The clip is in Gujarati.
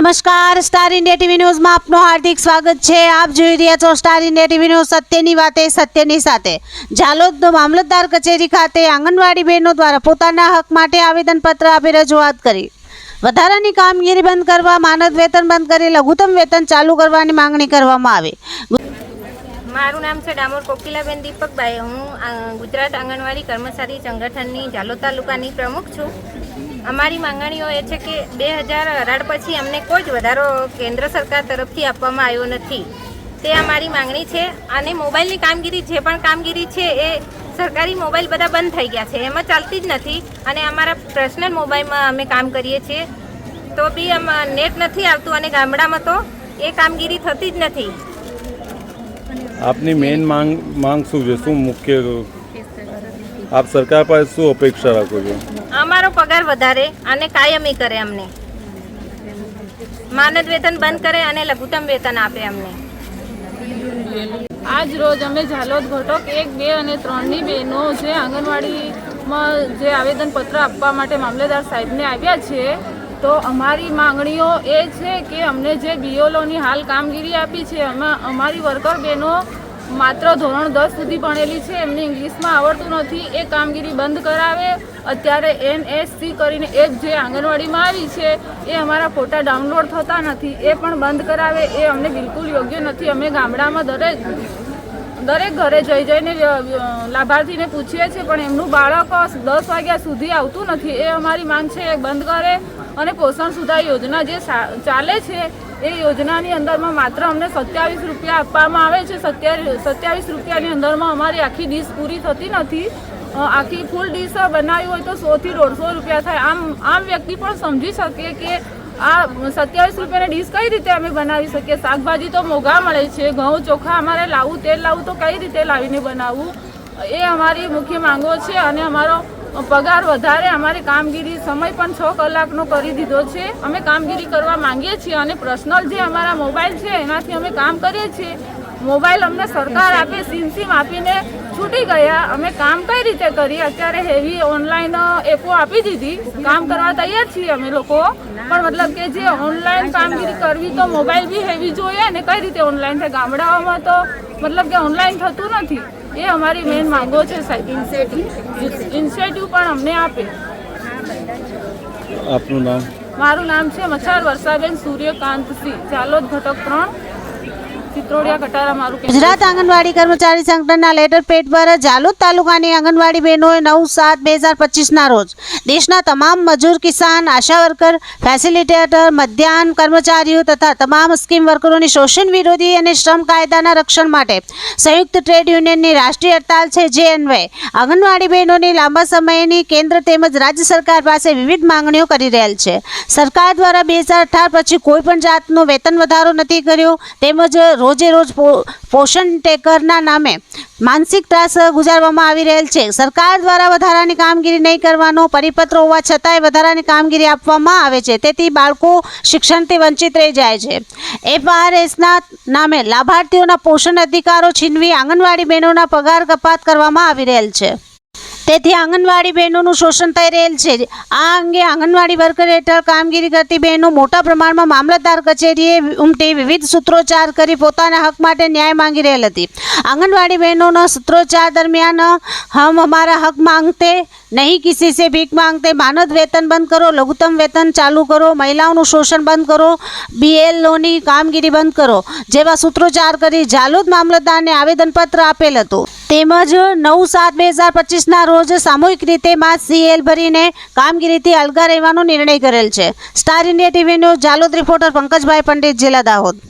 નમસ્કાર, સ્ટાર ઇન્ડિયા ટીવી ન્યૂઝમાં આપનું હાર્દિક સ્વાગત છે. આપ જોઈ રહ્યા છો સ્ટાર ઇન્ડિયા ટીવી ન્યૂઝ સત્યની વાતે, સત્યની સાથે. જાલોદ મામલતદાર કચેરી ખાતે આંગણવાડી બહેનો દ્વારા પોતાના હક માટે આવેદનપત્ર આપી રજૂઆત કરી. વધારાની કામગીરી બંધ કરવા, માનદ વેતન બંધ કરી, લઘુત્તમ વેતન ચાલુ કરવાની માંગણી કરવામાં આવી. મારું નામ છે ડામોર કોકિલાબેન દીપકભાઈ. હું ગુજરાત આંગણવાડી કર્મચારી સંગઠનની જાલોદ તાલુકાની પ્રમુખ છું. અમારી માંગણીઓ એ છે કે બે હજાર અઢાર પછી અમને કોઈ જ વધારો કેન્દ્ર સરકાર તરફથી આપવામાં આવ્યો નથી. તે અમારી માંગણી છે અને મોબાઈલની કામગીરી જે પણ કામગીરી છે એ સરકારી મોબાઈલ બધા બંધ થઈ ગયા છે. એમાં ચાલતી જ નથી અને અમારા પર્સનલ મોબાઈલમાં અમે કામ કરીએ છીએ. તો બી આમ નેટ નથી આવતું અને ગામડામાં તો એ કામગીરી થતી જ નથી. આપની મેઇન માંગ માંગ શું છે? શું મુખ્ય આપ સરકાર પાસે શું અપેક્ષા રાખો છો? અમારો પગાર વધારે અને કાયમી કરે અમને. માનદ વેતન બંધ કરે અને લઘુત્તમ વેતન આપે અમને. આજ રોજ અમે ઝાલોદ ઘટક એક, બે અને ત્રણની બહેનો જે આંગણવાડીમાં જે આવેદનપત્ર આપવા માટે મામલેદાર સાહેબને આવ્યા છે, તો અમારી માંગણીઓ એ છે કે અમને જે બીઓલોની હાલ કામગીરી આપી છે એમાં અમારી વર્કર બહેનો માત્ર ધોરણ દસ સુધી ભણેલી છે, એમને ઇંગ્લિશમાં આવડતું નથી, એ કામગીરી બંધ કરાવે. અત્યારે એનએસસી કરીને એક જે આંગણવાડીમાં આવી છે, એ અમારા ફોટા ડાઉનલોડ થતા નથી, એ પણ બંધ કરાવે, એ અમને બિલકુલ યોગ્ય નથી. અમે ગામડામાં દરેક દરેક ઘરે જઈ જઈને લાભાર્થીને પૂછીએ છીએ, પણ એમનું બાળક દસ વાગ્યા સુધી આવતું નથી. એ અમારી માંગ છે, એ બંધ કરે. અને પોષણ સુધા યોજના જે ચાલે છે એ યોજનાની અંદરમાં માત્ર અમને સત્યાવીસ રૂપિયા આપવામાં આવે છે. સત્યાવીસ રૂપિયાની અંદરમાં અમારી આખી ડીશ પૂરી થતી નથી. આખી ફૂલ ડીશ બનાવી હોય તો સોથી દોઢસો રૂપિયા થાય. આમ આમ વ્યક્તિ પણ સમજી શકે કે આ સત્યાવીસ રૂપિયાની ડીશ કઈ રીતે અમે બનાવી શકીએ? શાકભાજી તો મોંઘા મળે છે. ઘઉં, ચોખા અમારે લાવવું તેલ લાવવું તો કઈ રીતે લાવીને બનાવવું? એ અમારી મુખ્ય માંગો છે અને અમારો પગાર વધારે, અમારી કામગીરી સમય પણ છ કલાકનો કરી દીધો છે. અમે કામગીરી કરવા માંગીએ છીએ અને પર્સનલ જે અમારા મોબાઈલ છે, એનાથી અમે કામ કરીએ છીએ. મોબાઈલ અમને સરકાર આપે, સિમ સિમ આપીને છૂટી ગયા. અમે કામ કઈ રીતે કરીએ? અત્યારે હેવી ઓનલાઈન એપો આપી દીધી. કામ કરવા તૈયાર છીએ અમે લોકો. પણ મતલબ કે જે ઓનલાઈન કામગીરી કરવી તો મોબાઈલ બી હેવી જોઈએ ને કઈ રીતે ઓનલાઈન થાય ગામડાઓમાં તો મતલબ કે ઓનલાઈન થતું નથી. એ અમારી મેઇન માંગો છે સાહેબ ઇન્સેટિવ પણ અમને આપે. આપનું નામ? મારું નામ છે મચ્છાર વર્ષાબેન સૂર્યકાંત સિંહ જાલોદ ઘટક ત્રણ ચિત્રોડિયા કટારા મારું કેન્દ્ર ગુજરાત આંગણવાડી કર્મચારી સંગઠનના લેટર પેડ પર જાલોદ તાલુકાની આંગણવાડી બહેનોએ નવ સાત બે હજાર પચીસના રોજ દેશના તમામ મજૂર કિસાન, આશા વર્કર ફેસિલિટેટર મધ્યાહન કર્મચારીઓ તથા તમામ સ્કીમ વર્કરોની શોષણ વિરોધી અને શ્રમ કાયદાના રક્ષણ માટે સંયુક્ત ટ્રેડ યુનિયનની રાષ્ટ્રીય હડતાલ છે જે અન્વયે આંગણવાડી બહેનોની લાંબા સમયની કેન્દ્ર તેમજ રાજ્ય સરકાર પાસે વિવિધ માંગણીઓ કરી રહેલ છે. સરકાર દ્વારા બે હજાર અઠાર પછી કોઈ પણ જાતનો વેતન વધારો નથી કર્યો તેમજ રોજે રોજ પો- પોષણ ટેકરના નામે માનસિક ત્રાસ ગુજારવામાં આવી રહેલ છે. સરકાર દ્વારા વધારાની કામગીરી નહીં કરવાનો, પરિપત્ર હોવા છતાંય વધારાની કામગીરી આપવામાં આવે છે. તેથી બાળકો શિક્ષણથી વંચિત રહી જાય છે. એફઆરએસના નામે લાભાર્થીઓના પોષણ અધિકારો છીનવી આંગણવાડી બહેનોના પગાર કપાત કરવામાં આવી રહેલ છે. તેથી આંગણવાડી બહેનોનું શોષણ થઈ રહેલ છે. આ અંગે આંગણવાડી વર્કર હેઠળ કામગીરી કરતી બહેનો મોટા પ્રમાણમાં મામલતદાર કચેરીએ ઉમટી વિવિધ સૂત્રોચ્ચાર કરી પોતાના હક માટે ન્યાય માંગી રહેલ હતી. આંગણવાડી બહેનોના સૂત્રોચ્ચાર દરમિયાન, હમ અમારા હક માંગતે નહીં, કિસી સે ભીખ માંગતે, માનદ વેતન બંધ કરો, લઘુત્તમ વેતન ચાલુ કરો, મહિલાઓનું શોષણ બંધ કરો, બીએલઓની કામગીરી બંધ કરો, જેવા સૂત્રોચ્ચાર કરી જાલોદ મામલતદારને આવેદનપત્ર આપેલ હતું. તેમજ નવ સાત બે હજાર પચીસના રોજ સામૂહિક રીતે માં સીએલ ભરીને કામગીરીથી અલગા રહેવાનો નિર્ણય કરેલ છે. Star India TV Jalod reporter Pankajbhai Pandit જિલ્લા દાહોદ.